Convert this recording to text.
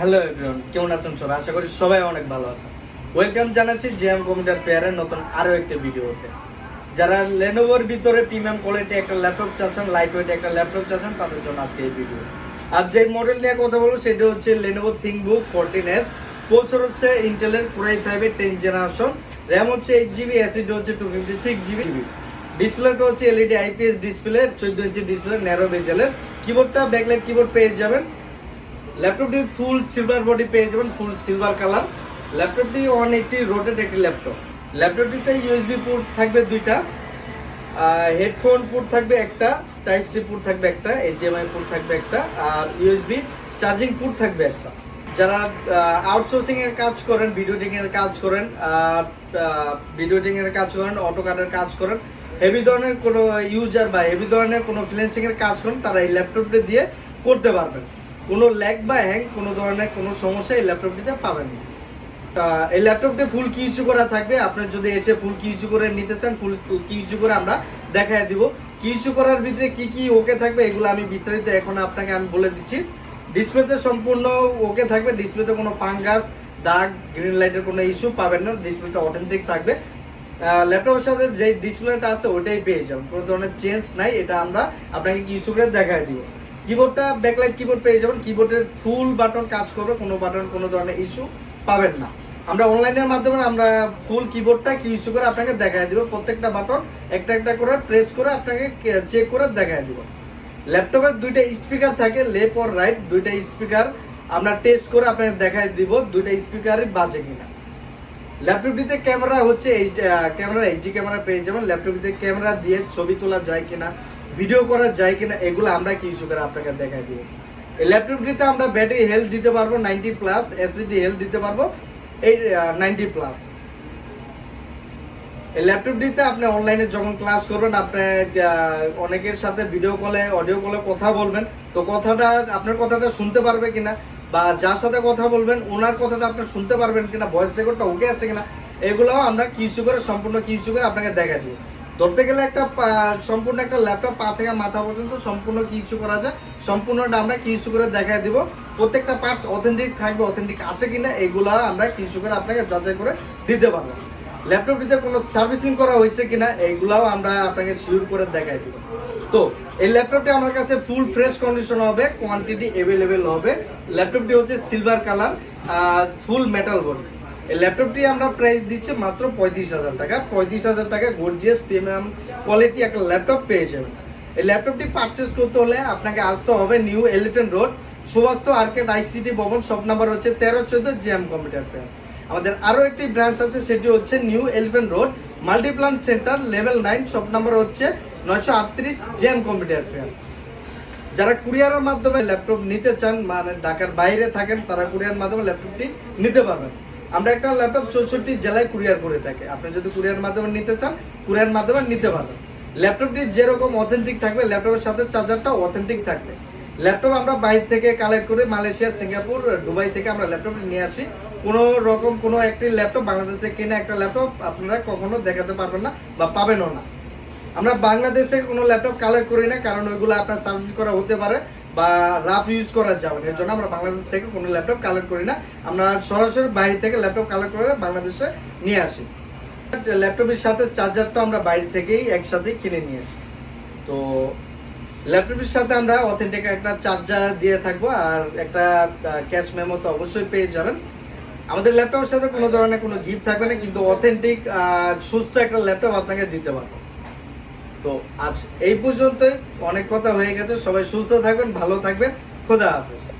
Hello everyone কেমন আছেন সবাই? আশা করি সবাই অনেক ভালো আছেন। ওয়েলকাম জানাচ্ছি জেএম কম্পিউটার ফেয়ারের নতুন আরও একটি ভিডিওতে। যারা লেনোভোর ভিতরে প্রিমিয়াম কোয়ালিটি একটা ল্যাপটপ চাচ্ছেন লাইট ওয়েট একটা ল্যাপটপ চাচ্ছেন তাদের জন্য আজকে এই ভিডিও আর যে মডেল নিয়ে কথা বলব সেটা হচ্ছে Lenovo ThinkBook fourteen S processor হচ্ছে ইন্টেলের পুরাই ফাইভের টেন জেনারেশন র্যাম হচ্ছে এইট জিবি এসিডি হচ্ছে টু ফিফটি সিক্স জিবি ডিসপ্লেটা হচ্ছে এলইডি আইপিএস ডিসপ্লে চোদ্দ ইঞ্চি ডিসপ্লে ন্যারো বেজেলের কিবোর্ডটা ব্যাকলাইট কিবোর্ড পেয়ে যাবেন। ল্যাপটপটি ফুল সিলভার বডি পেয়ে যাবেন ফুল সিলভার কালার ল্যাপটপটি ওয়ান এইটটি রোটেড একটি ল্যাপটপ ল্যাপটপটিতে ইউএসবি পোর্ট থাকবে দুইটা হেডফোন পোর্ট থাকবে একটা টাইপ সি পোর্ট থাকবে একটা এইচডিএমআই পোর্ট থাকবে একটা, আর ইউএসবি চার্জিং পোর্ট থাকবে একটা। যারা আউটসোর্সিং এর কাজ করেন ভিডিও এডিটিং এর কাজ করেন ভিডিও এডিটিং এর কাজ করেন অটো কাটের কাজ করেন হেভি ধরনের কোনো ইউজার বা হেভি ধরনের কোনো ফ্রিল্যান্সিং এর কাজ করেন, তারা এই ল্যাপটপটি দিয়ে করতে পারবেন। কোনো ল্যাগ বা হ্যাং কোনো ধরনের কোনো সমস্যা এই ল্যাপটপটিতে পাবেন না। এই ল্যাপটপটি ফুল কি ইস্যু করা থাকবে। আপনার যদি এসে ফুল কি ইস্যু করে নিতে চান ফুল কি ইস্যু করে আমরা দেখায় দিব। কি ইস্যু করার ভিতরে কি কি ওকে থাকবে এগুলো আমি বিস্তারিত এখন আপনাকে আমি বলে দিচ্ছি। ডিসপ্লেতে সম্পূর্ণ ওকে থাকবে। ডিসপ্লেতে কোনো ফাঙ্গাস দাগ গ্রিন লাইটের কোনো ইস্যু পাবেন না। ডিসপ্লেটা অথেন্টিক থাকবে। ল্যাপটপের সাথে যে ডিসপ্লেটা আছে ওটাই পেয়ে যাবেন। কোনো ধরনের চেঞ্জ নাই। এটা আমরা আপনাকে কি ইস্যু করে দেখায় দিব। কিবোর্ডটা ব্যাকলাইট কিবোর্ড পেয়ে যাবেন। কিবোর্ডের ফুল বাটন কাজ করবে, কোনো বাটন কোনো ধরনের ইস্যু পাবেন না। আমরা অনলাইনের মাধ্যমে আমরা ফুল কিবোর্ডটা কি ইস্যু করে আপনাকে দেখায় দিব। প্রত্যেকটা বাটন একটা একটা করে প্রেস করে আপনাকে চেক করে দেখায় দিব। ল্যাপটপের দুইটা স্পিকার থাকে লেফট আর রাইট দুইটা স্পিকার আমরা টেস্ট করে আপনাকে দেখায় দিব, দুইটা স্পিকারই বাজে কিনা। ল্যাপটপটিতে ক্যামেরা হচ্ছে এই ক্যামেরা এইচডি ক্যামেরা পেয়ে যাবেন। ল্যাপটপটিতে ক্যামেরা দিয়ে ছবি তোলা যায় কিনা ভিডিও করা যায় কিনা, এগুলো আমরা কি ইস্যু করে আপনাকে দেখাই দিব। এই ল্যাপটপটিতে আমরা ব্যাটারি হেলথ দিতে পারব নাইনটি প্লাস এসএসডি হেলথ দিতে পারব, এই নাইনটি প্লাস এই ল্যাপটপটিতে আপনি অনলাইনে যখন ক্লাস করবেন, আপনি অনেকের সাথে ভিডিও কলে অডিও কলে কথা বলবেন। তো কথাটা, আপনার কথাটা শুনতে পারবে কিনা, বা যার সাথে কথা বলবেন, ওনার কথাটা আপনি শুনতে পারবেন কিনা ভয়েস রেকর্ডটা ওকে আছে কিনা, এগুলোও আমরা কিছু করে, সম্পূর্ণ কিছু করে আপনাকে দেখা দিব। ধরতে গেলে একটা সম্পূর্ণ একটা ল্যাপটপ পা থেকে মাথা পর্যন্ত সম্পূর্ণ কি ইস্যু করা যায় সম্পূর্ণটা আমরা কি ইস্যু করে দেখায় দিব, প্রত্যেকটা পার্টস অথেন্টিক থাকবে অথেন্টিক আছে কিনা, এগুলা আমরা কি ইস্যু করে আপনাকে যাচাই করে দিতে পারব। ল্যাপটপটিতে কোনো সার্ভিসিং করা হয়েছে কিনা এইগুলাও আমরা আপনাকে শিওর করে দেখাই দিব। তো, এই ল্যাপটপটি আমার কাছে ফুল ফ্রেশ কন্ডিশন হবে কোয়ান্টিটি অ্যাভেলেবেল হবে। ল্যাপটপটি হচ্ছে silver colour full metal body এই ল্যাপটপটি আমরা প্রাইস দিচ্ছি মাত্র পঁয়ত্রিশ হাজার টাকা। পঁয়ত্রিশ হাজার টাকা গর্জিয়াস প্রিমিয়াম কোয়ালিটি একটা ল্যাপটপ পেয়ে যাবেন। এই ল্যাপটপটি পারচেস করতে হলে আপনাকে আসতে হবে New Elephant Road Subastu arcade ICT ভবন সব নাম্বার হচ্ছে তেরো চোদ্দ জ্যাম কম্পিউটার ফেয়ার আমাদের আরও একটি ব্রাঞ্চ আছে, সেটি হচ্ছে New Elephant Road Multiplan Center level nine সব নাম্বার হচ্ছে নয়শো আটত্রিশ জ্যাম কম্পিউটার ফেয়ার যারা কুরিয়ারের মাধ্যমে ল্যাপটপ নিতে চান মানে ঢাকার বাইরে থাকেন, তারা কুরিয়ার মাধ্যমে ল্যাপটপটি নিতে পারবেন। আমরা একটা ল্যাপটপ চৌষট্টি জেলায় কুরিয়ার করে থাকি। আপনি যদি কুরিয়ার মাধ্যমে নিতে চান কুরিয়ার মাধ্যমে নিতে পারবেন। ল্যাপটপটি যেরকম অথেন্টিক থাকবে ল্যাপটপের সাথে চার্জারটা অথেন্টিক থাকবে। ল্যাপটপ আমরা বাইরে থেকে কালেক্ট করে মালয়েশিয়া, সিঙ্গাপুর, দুবাই থেকে আমরা ল্যাপটপটি নিয়ে আসি। কোনো রকম কোনো একটি ল্যাপটপ বাংলাদেশ থেকে কেনা একটা ল্যাপটপ আপনারা কখনো দেখাতে পারবেন না বা পাবেনও না। আমরা বাংলাদেশ থেকে কোনো ল্যাপটপ কালেক্ট করি না, কারণ ওইগুলো আপনার সার্ভিস করা হতে পারে। বা রাফ ইউজ করা যাবে না। এর জন্য আমরা বাংলাদেশ থেকে কোনো ল্যাপটপ কালেক্ট করি না। আমরা সরাসরি বাইরে থেকে ল্যাপটপ কালেক্ট করে বাংলাদেশে নিয়ে আসি। ল্যাপটপের সাথে চার্জারটা আমরা বাইরে থেকেই একসাথে কিনে নিয়ে আসি। তো ল্যাপটপের সাথে আমরা অথেন্টিক একটা চার্জার দিয়ে থাকব আর একটা ক্যাশ মেমো তো অবশ্যই পেয়ে যাবেন। আমাদের ল্যাপটপের সাথে কোনো ধরনের কোনো গিফট থাকবে না, কিন্তু অথেন্টিক সুস্থ একটা ল্যাপটপ আপনাকে দিতে পারব। তো আজ এই পর্যন্তই। অনেক কথা হয়ে গেছে। সবাই সুস্থ থাকবেন, ভালো থাকবেন। খোদা হাফেজ।